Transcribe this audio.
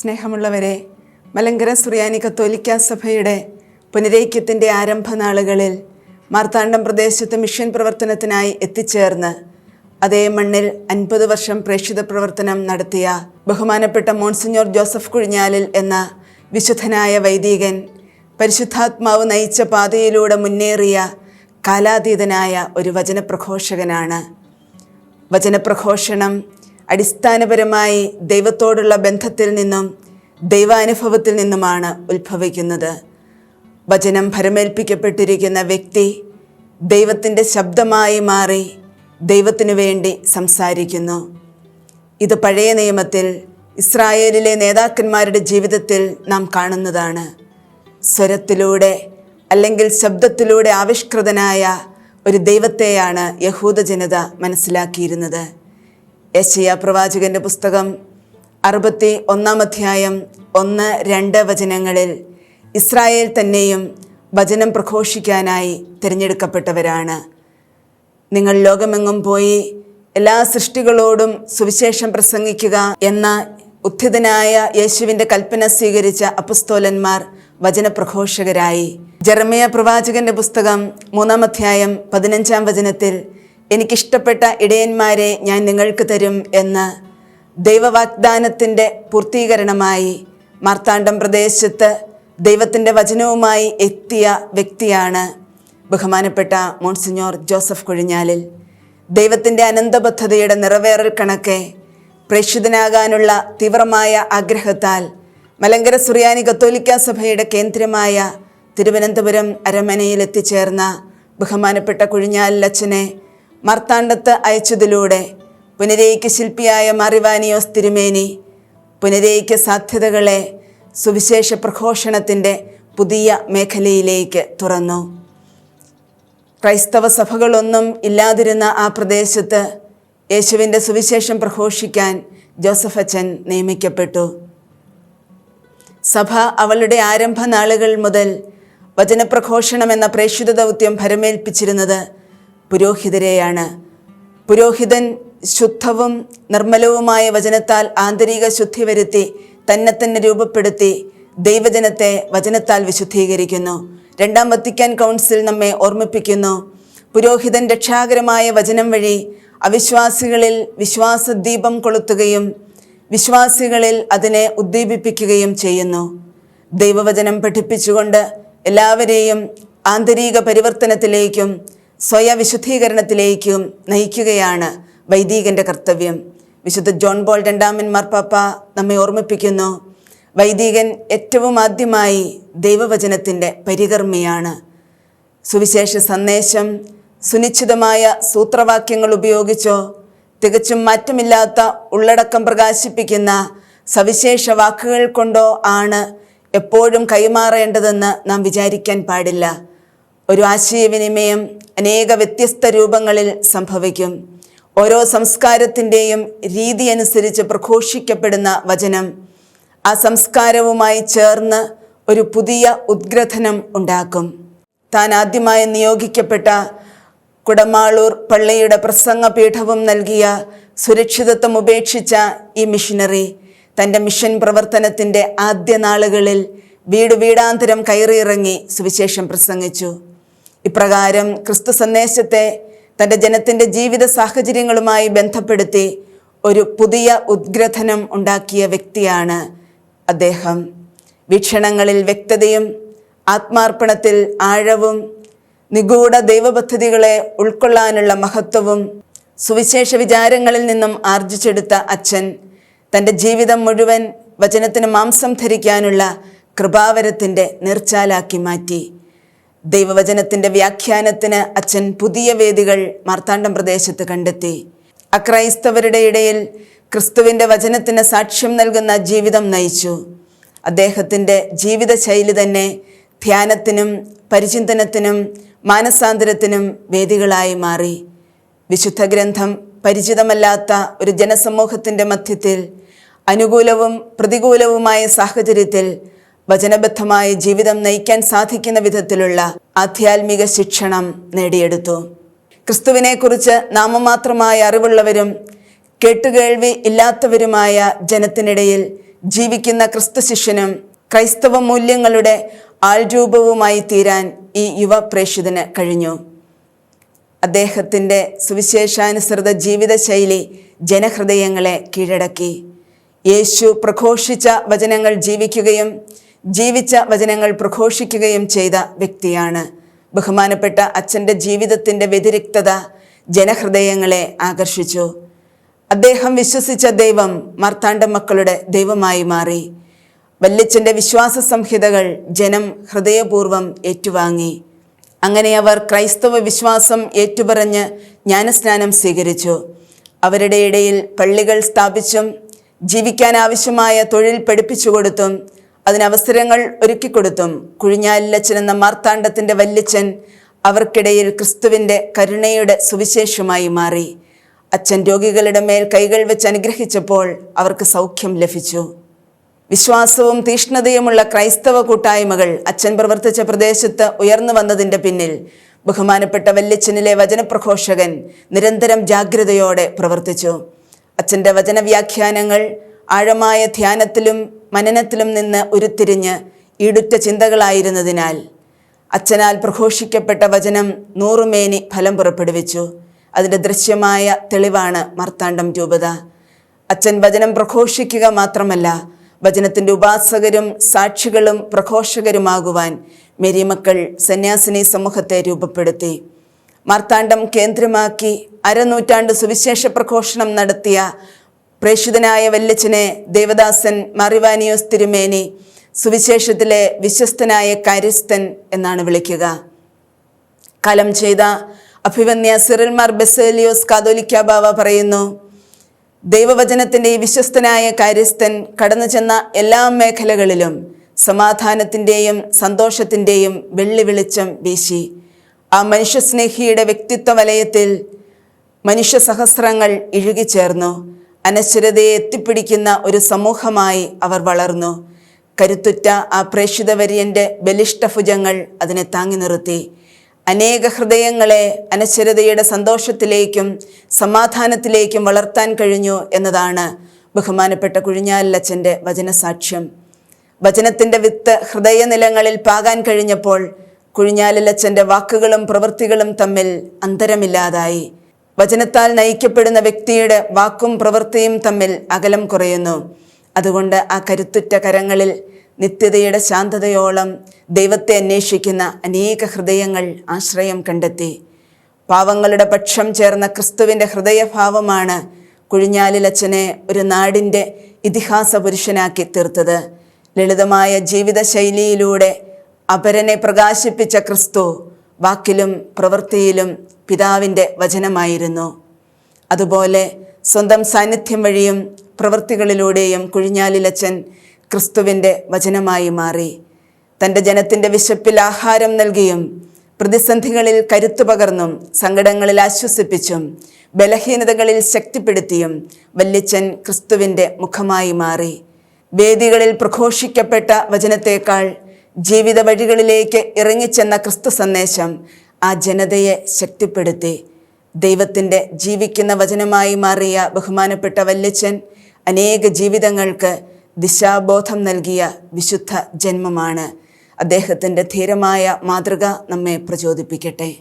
സ്നേഹമുള്ളവരെ മലങ്കര സുറിയാനി കത്തോലിക്ക സഭയുടെ പുനരൈക്യത്തിന്റെ ആരംഭനാളുകളിൽ മാർത്താണ്ഡം പ്രദേശത്ത് മിഷൻ പ്രവർത്തനത്തിനായി എത്തിച്ചേർന്ന് അതേ മണ്ണിൽ അൻപത് വർഷം പ്രേക്ഷിത പ്രവർത്തനം നടത്തിയ ബഹുമാനപ്പെട്ട മോൺസിഞ്ഞോർ ജോസഫ് കുഴിഞ്ഞാലിൽ എന്ന വിശുദ്ധനായ വൈദികൻ പരിശുദ്ധാത്മാവ് നയിച്ച പാതയിലൂടെ മുന്നേറിയ കാലാതീതനായ ഒരു വചനപ്രഘോഷകനാണ്. വചനപ്രഘോഷണം അടിസ്ഥാനപരമായി ദൈവത്തോടുള്ള ബന്ധത്തിൽ നിന്നും ദൈവാനുഭവത്തിൽ നിന്നുമാണ് ഉത്ഭവിക്കുന്നത്. വചനം ഭരമേൽപ്പിക്കപ്പെട്ടിരിക്കുന്ന വ്യക്തി ദൈവത്തിന്റെ ശബ്ദമായി മാറി ദൈവത്തിനു വേണ്ടി സംസാരിക്കുന്നു. ഇത് പഴയ നിയമത്തിൽ ഇസ്രായേലിലെ നേതാക്കന്മാരുടെ ജീവിതത്തിൽ നാം കാണുന്നതാണ്. സ്വരത്തിലൂടെ അല്ലെങ്കിൽ ശബ്ദത്തിലൂടെ ആവിഷ്കൃതനായ ഒരു ദൈവത്തെയാണ് യഹൂദ ജനത മനസ്സിലാക്കിയിരുന്നത്. യശയ പ്രവാചകന്റെ പുസ്തകം അറുപത്തി ഒന്നാം അധ്യായം ഒന്ന് രണ്ട് വചനങ്ങളിൽ ഇസ്രായേൽ തന്നെയും വചനം പ്രഘോഷിക്കാനായി തിരഞ്ഞെടുക്കപ്പെട്ടവരാണ്. നിങ്ങൾ ലോകമെങ്ങും പോയി എല്ലാ സൃഷ്ടികളോടും സുവിശേഷം പ്രസംഗിക്കുക എന്ന ഉത്ഥിതനായ യേശുവിന്റെ കൽപ്പന സ്വീകരിച്ച അപ്പസ്തോലന്മാർ വചനപ്രഘോഷകരായി. ജർമ്മയ പ്രവാചകന്റെ പുസ്തകം മൂന്നാം അധ്യായം പതിനഞ്ചാം വചനത്തിൽ എനിക്കിഷ്ടപ്പെട്ട ഇടയന്മാരെ ഞാൻ നിങ്ങൾക്ക് തരും എന്ന് ദൈവവാഗ്ദാനത്തിന്റെ പൂർത്തീകരണമായി മാർത്താണ്ഡം പ്രദേശത്ത് ദൈവത്തിന്റെ വചനവുമായി എത്തിയ വ്യക്തിയാണ് ബഹുമാനപ്പെട്ട മോൺസിഞ്ഞോർ ജോസഫ് കുഴിഞ്ഞാലിൽ. ദൈവത്തിന്റെ അനന്തബദ്ധതയുടെ നിറവേറൽ കണക്കെ പ്രേക്ഷിതനാകാനുള്ള തീവ്രമായ ആഗ്രഹത്താൽ മലങ്കര സുറിയാനി കത്തോലിക്ക സഭയുടെ കേന്ദ്രമായ തിരുവനന്തപുരം അരമനയിൽ എത്തിച്ചേർന്ന ബഹുമാനപ്പെട്ട കുഴിഞ്ഞാലിലച്ഛനെ മാർത്താണ്ഡത്ത് അയച്ചതിലൂടെ പുനരേക്ക് ശില്പിയായ മറിവാനിയോസ് തിരുമേനി പുനരേക്ക് സാധ്യതകളെ സുവിശേഷ പ്രഘോഷണത്തിന്റെ പുതിയ മേഖലയിലേക്ക് തുറന്നു. ക്രൈസ്തവ സഭകളൊന്നും ഇല്ലാതിരുന്ന ആ പ്രദേശത്ത് യേശുവിന്റെ സുവിശേഷം പ്രഘോഷിക്കാൻ ജോസഫ് അച്ഛൻ നിയമിക്കപ്പെട്ടു. സഭ അവളുടെ ആരംഭ നാളുകൾ മുതൽ വചനപ്രഘോഷണം എന്ന പ്രേക്ഷിത ദൗത്യം ഭരമേൽപ്പിച്ചിരുന്നത് പുരോഹിതരെയാണ്. പുരോഹിതൻ ശുദ്ധവും നിർമ്മലവുമായ വചനത്താൽ ആന്തരിക ശുദ്ധി വരുത്തി തന്നെ തന്നെ രൂപപ്പെടുത്തി ദൈവജനത്തെ വചനത്താൽ വിശുദ്ധീകരിക്കുന്നു. രണ്ടാം വത്തിക്കാൻ കൗൺസിൽ നമ്മെ ഓർമ്മിപ്പിക്കുന്നു. പുരോഹിതൻ രക്ഷാകരമായ വചനം വഴി അവിശ്വാസികളിൽ വിശ്വാസദീപം കൊളുത്തുകയും വിശ്വാസികളിൽ അതിനെ ഉദ്ദീപിപ്പിക്കുകയും ചെയ്യുന്നു. ദൈവവചനം പഠിപ്പിച്ചുകൊണ്ട് എല്ലാവരെയും ആന്തരിക പരിവർത്തനത്തിലേക്കും സ്വയവിശുദ്ധീകരണത്തിലേക്കും നയിക്കുകയാണ് വൈദികന്റെ കർത്തവ്യം. വിശുദ്ധ ജോൺ ബോൾ രണ്ടാമൻ മാർപ്പാപ്പ നമ്മെ ഓർമ്മിപ്പിക്കുന്നു. വൈദികൻ ഏറ്റവും ആദ്യമായി ദൈവവചനത്തിന്റെ പരികർമ്മിയാണ്. സുവിശേഷ സന്ദേശം സുനിശ്ചിതമായ സൂത്രവാക്യങ്ങൾ ഉപയോഗിച്ചോ തികച്ചും മാറ്റമില്ലാത്ത ഉള്ളടക്കം പ്രകാശിപ്പിക്കുന്ന സവിശേഷ വാക്കുകൾ കൊണ്ടോ ആണ് എപ്പോഴും കൈമാറേണ്ടതെന്ന് നാം വിചാരിക്കാൻ പാടില്ല. ഒരു ആശയവിനിമയം അനേക വ്യത്യസ്ത രൂപങ്ങളിൽ സംഭവിക്കും. ഓരോ സംസ്കാരത്തിന്റെയും രീതി അനുസരിച്ച് പ്രഘോഷിക്കപ്പെടുന്ന വചനം. ആ സംസ്കാരവുമായി ചേർന്ന് ഒരു പുതിയ ഉദ്ഗ്രഥനം ഉണ്ടാക്കും. താൻ ആദ്യമായി നിയോഗിക്കപ്പെട്ട കുടമാളൂർ പള്ളിയുടെ പ്രസംഗ പീഠവും നൽകിയ സുരക്ഷിതത്വം ഉപേക്ഷിച്ച ഈ മിഷനറി തന്റെ മിഷൻ പ്രവർത്തനത്തിന്റെ ആദ്യ നാളുകളിൽ വീട് വീടാന്തരം കയറിയിറങ്ങി സുവിശേഷം പ്രസംഗിച്ചു. ഇപ്രകാരം ക്രിസ്തു സന്ദേശത്തെ തന്റെ ജനത്തിന്റെ ജീവിത സാഹചര്യങ്ങളുമായി ബന്ധപ്പെടുത്തി ഒരു പുതിയ ഉദ്ഗ്രഥനം ഉണ്ടാക്കിയ വ്യക്തിയാണ് അദ്ദേഹം. വീക്ഷണങ്ങളിൽ വ്യക്തതയും ആത്മാർപ്പണത്തിൽ ആഴവും നിഗൂഢ ദൈവപദ്ധതികളെ ഉൾക്കൊള്ളാനുള്ള മഹത്വവും സുവിശേഷ വിചാരങ്ങളിൽ നിന്നും ആർജിച്ചെടുത്ത അച്ഛൻ തന്റെ ജീവിതം മുഴുവൻ വചനത്തിന് മാംസം ധരിക്കാനുള്ള കൃപാവരത്തിന്റെ നിർച്ചാലാക്കി മാറ്റി. ദൈവവചനത്തിന്റെ വ്യാഖ്യാനത്തിന് അച്ഛൻ പുതിയ വേദികൾ മാർത്താണ്ഡം പ്രദേശത്ത് കണ്ടെത്തി. അക്രൈസ്തവരുടെ ഇടയിൽ ക്രിസ്തുവിന്റെ വചനത്തിന് സാക്ഷ്യം നൽകുന്ന ജീവിതം നയിച്ചു. അദ്ദേഹത്തിന്റെ ജീവിതശൈലി തന്നെ ധ്യാനത്തിനും പരിചിന്തനത്തിനും മാനസാന്തരത്തിനും വേദികളായി മാറി. വിശുദ്ധ ഗ്രന്ഥം പരിചിതമല്ലാത്ത ഒരു ജനസമൂഹത്തിന്റെ മധ്യത്തിൽ അനുകൂലവും പ്രതികൂലവുമായ സാഹചര്യത്തിൽ വചനബദ്ധമായ ജീവിതം നയിക്കാൻ സാധിക്കുന്ന വിധത്തിലുള്ള ആധ്യാത്മിക ശിക്ഷണം നേടിയെടുത്തു. ക്രിസ്തുവിനെക്കുറിച്ച് നാമമാത്രമായ അറിവുള്ളവരും കേട്ടുകേൾവി ഇല്ലാത്തവരുമായ ജനത്തിനിടയിൽ ജീവിക്കുന്ന ക്രിസ്തു ശിഷ്യനും ക്രൈസ്തവ മൂല്യങ്ങളുടെ ആൾരൂപവുമായി തീരാൻ ഈ യുവ പ്രേക്ഷിതന് കഴിഞ്ഞു. അദ്ദേഹത്തിന്റെ സുവിശേഷാനുസൃത ജീവിതശൈലി ജനഹൃദയങ്ങളെ കീഴടക്കി. യേശു പ്രഘോഷിച്ച വചനങ്ങൾ ജീവിക്കുകയും ജീവിച്ച വചനങ്ങൾ പ്രഘോഷിക്കുകയും ചെയ്ത വ്യക്തിയാണ്. ബഹുമാനപ്പെട്ട അച്ഛന്റെ ജീവിതത്തിന്റെ വ്യതിരിക്തത ജനഹൃദയങ്ങളെ ആകർഷിച്ചു. അദ്ദേഹം വിശ്വസിച്ച ദൈവം മാർത്താണ്ഡ മക്കളുടെ ദൈവമായി മാറി. വല്യച്ഛന്റെ വിശ്വാസ സംഹിതകൾ ജനം ഹൃദയപൂർവം ഏറ്റുവാങ്ങി. അങ്ങനെ അവർ ക്രൈസ്തവ വിശ്വാസം ഏറ്റുപറഞ്ഞ് ജ്ഞാനസ്നാനം സ്വീകരിച്ചു. അവരുടെ ഇടയിൽ പള്ളികൾ സ്ഥാപിച്ചും ജീവിക്കാൻ ആവശ്യമായ തൊഴിൽ പഠിപ്പിച്ചു കൊടുത്തും അതിനവസരങ്ങൾ ഒരുക്കിക്കൊടുത്തും. കുഴിഞ്ഞാലിലച്ചൻ എന്ന മാർത്താണ്ഡത്തിന്റെ വല്യച്ഛൻ അവർക്കിടയിൽ ക്രിസ്തുവിന്റെ കരുണയുടെ സുവിശേഷമായി മാറി. അച്ഛൻ രോഗികളുടെ മേൽ കൈകൾ വെച്ച് അനുഗ്രഹിച്ചപ്പോൾ അവർക്ക് സൗഖ്യം ലഭിച്ചു. വിശ്വാസവും തീഷ്ണതയുമുള്ള ക്രൈസ്തവ കൂട്ടായ്മകൾ അച്ഛൻ പ്രവർത്തിച്ച പ്രദേശത്ത് ഉയർന്നു വന്നതിന്റെ പിന്നിൽ ബഹുമാനപ്പെട്ട വല്യച്ഛനിലെ വചനപ്രഘോഷകൻ നിരന്തരം ജാഗ്രതയോടെ പ്രവർത്തിച്ചു. അച്ഛന്റെ വചനവ്യാഖ്യാനങ്ങൾ ആഴമായ ധ്യാനത്തിലും മനനത്തിലും നിന്ന് ഉരുത്തിരിഞ്ഞ് ഈടുറ്റ ചിന്തകളായിരുന്നതിനാൽ അച്ഛനാൽ പ്രഘോഷിക്കപ്പെട്ട വചനം നൂറുമേനി ഫലം പുറപ്പെടുവിച്ചു. അതിന്റെ ദൃശ്യമായ തെളിവാണ് മാർത്താണ്ഡം രൂപത. അച്ഛൻ വചനം പ്രഘോഷിക്കുക മാത്രമല്ല വചനത്തിന്റെ ഉപാസകരും സാക്ഷികളും പ്രഘോഷകരുമാകുവാൻ മെരിമക്കൾ സന്യാസിനി സമൂഹത്തെ രൂപപ്പെടുത്തി. മാർത്താണ്ഡം കേന്ദ്രമാക്കി അരനൂറ്റാണ്ട് സുവിശേഷ പ്രഘോഷണം നടത്തിയ പ്രേഷിതനായ വല്യച്ഛനെ ദേവദാസൻ മറിവാനിയോസ് തിരുമേനി സുവിശേഷത്തിലെ വിശ്വസ്തനായ കാര്യസ്ഥൻ എന്നാണ് വിളിക്കുക. കലം ചെയ്ത അഭിവന്യ സിറിൽമാർ ബെസേലിയോസ് കാതോലിക്ക ബാവ പറയുന്നു ദൈവവചനത്തിന്റെ വിശ്വസ്തനായ കാര്യസ്ഥൻ കടന്നു ചെന്ന എല്ലാ മേഖലകളിലും സമാധാനത്തിന്റെയും സന്തോഷത്തിന്റെയും വെള്ളി വെളിച്ചം വീശി. ആ മനുഷ്യസ്നേഹിയുടെ വ്യക്തിത്വ വലയത്തിൽ മനുഷ്യ സഹസ്രങ്ങൾ ഇഴുകിച്ചേർന്നു. അനശ്വരതയെ എത്തിപ്പിടിക്കുന്ന ഒരു സമൂഹമായി അവർ വളർന്നു. കരുത്തുറ്റ ആ പ്രേക്ഷിത വര്യന്റെ ബലിഷ്ഠഭുജങ്ങൾ അതിനെ താങ്ങി നിർത്തി. അനേക ഹൃദയങ്ങളെ അനശ്വരതയുടെ സന്തോഷത്തിലേക്കും സമാധാനത്തിലേക്കും വളർത്താൻ കഴിഞ്ഞു എന്നതാണ് ബഹുമാനപ്പെട്ട കുഴിഞ്ഞാലച്ചന്റെ വചനസാക്ഷ്യം. വചനത്തിന്റെ വിത്ത് ഹൃദയനിലങ്ങളിൽ പാകാൻ കഴിഞ്ഞപ്പോൾ കുഴിഞ്ഞാലച്ഛന്റെ വാക്കുകളും പ്രവൃത്തികളും തമ്മിൽ അന്തരമില്ലാതായി. വചനത്താൽ നയിക്കപ്പെടുന്ന വ്യക്തിയുടെ വാക്കും പ്രവൃത്തിയും തമ്മിൽ അകലം കുറയുന്നു. അതുകൊണ്ട് ആ കരുത്തുറ്റ കരങ്ങളിൽ നിത്യതയുടെ ശാന്തതയോളം ദൈവത്തെ അന്വേഷിക്കുന്ന അനേക ഹൃദയങ്ങൾ ആശ്രയം കണ്ടെത്തി. പാവങ്ങളുടെ പക്ഷം ചേർന്ന ക്രിസ്തുവിന്റെ ഹൃദയഭാവമാണ് കുഴിഞ്ഞാലിലച്ചനെ ഒരു നാടിന്റെ ഇതിഹാസ പുരുഷനാക്കി തീർത്തത്. ലളിതമായ ജീവിതശൈലിയിലൂടെ അപരനെ പ്രകാശിപ്പിച്ച ക്രിസ്തു വാക്കിലും പ്രവൃത്തിയിലും പിതാവിന്റെ വചനമായിരുന്നു. അതുപോലെ സ്വന്തം സാന്നിധ്യം വഴിയും പ്രവൃത്തികളിലൂടെയും കുഴിഞ്ഞാലിലച്ചൻ ക്രിസ്തുവിന്റെ വചനമായി മാറി. തന്റെ ജനത്തിന്റെ വിശപ്പിൽ ആഹാരം നൽകിയും പ്രതിസന്ധികളിൽ കരുത്തു പകർന്നും സങ്കടങ്ങളിൽ ആശ്വസിപ്പിച്ചും ബലഹീനതകളിൽ ശക്തിപ്പെടുത്തിയും വല്യച്ചൻ ക്രിസ്തുവിന്റെ മുഖമായി മാറി. വേദികളിൽ പ്രഘോഷിക്കപ്പെട്ട വചനത്തേക്കാൾ ജീവിത വഴികളിലേക്ക് ഇറങ്ങിച്ചെന്ന ക്രിസ്തു സന്ദേശം ആ ജനതയെ ശക്തിപ്പെടുത്തി. ദൈവത്തിന്റെ ജീവിക്കുന്ന വചനമായി മാറിയ ബഹുമാനപ്പെട്ട വല്യച്ഛൻ അനേക ജീവിതങ്ങൾക്ക് ദിശാബോധം നൽകിയ വിശുദ്ധ ജന്മമാണ്. അദ്ദേഹത്തിന്റെ ധീരമായ മാതൃക നമ്മെ പ്രചോദിപ്പിക്കട്ടെ.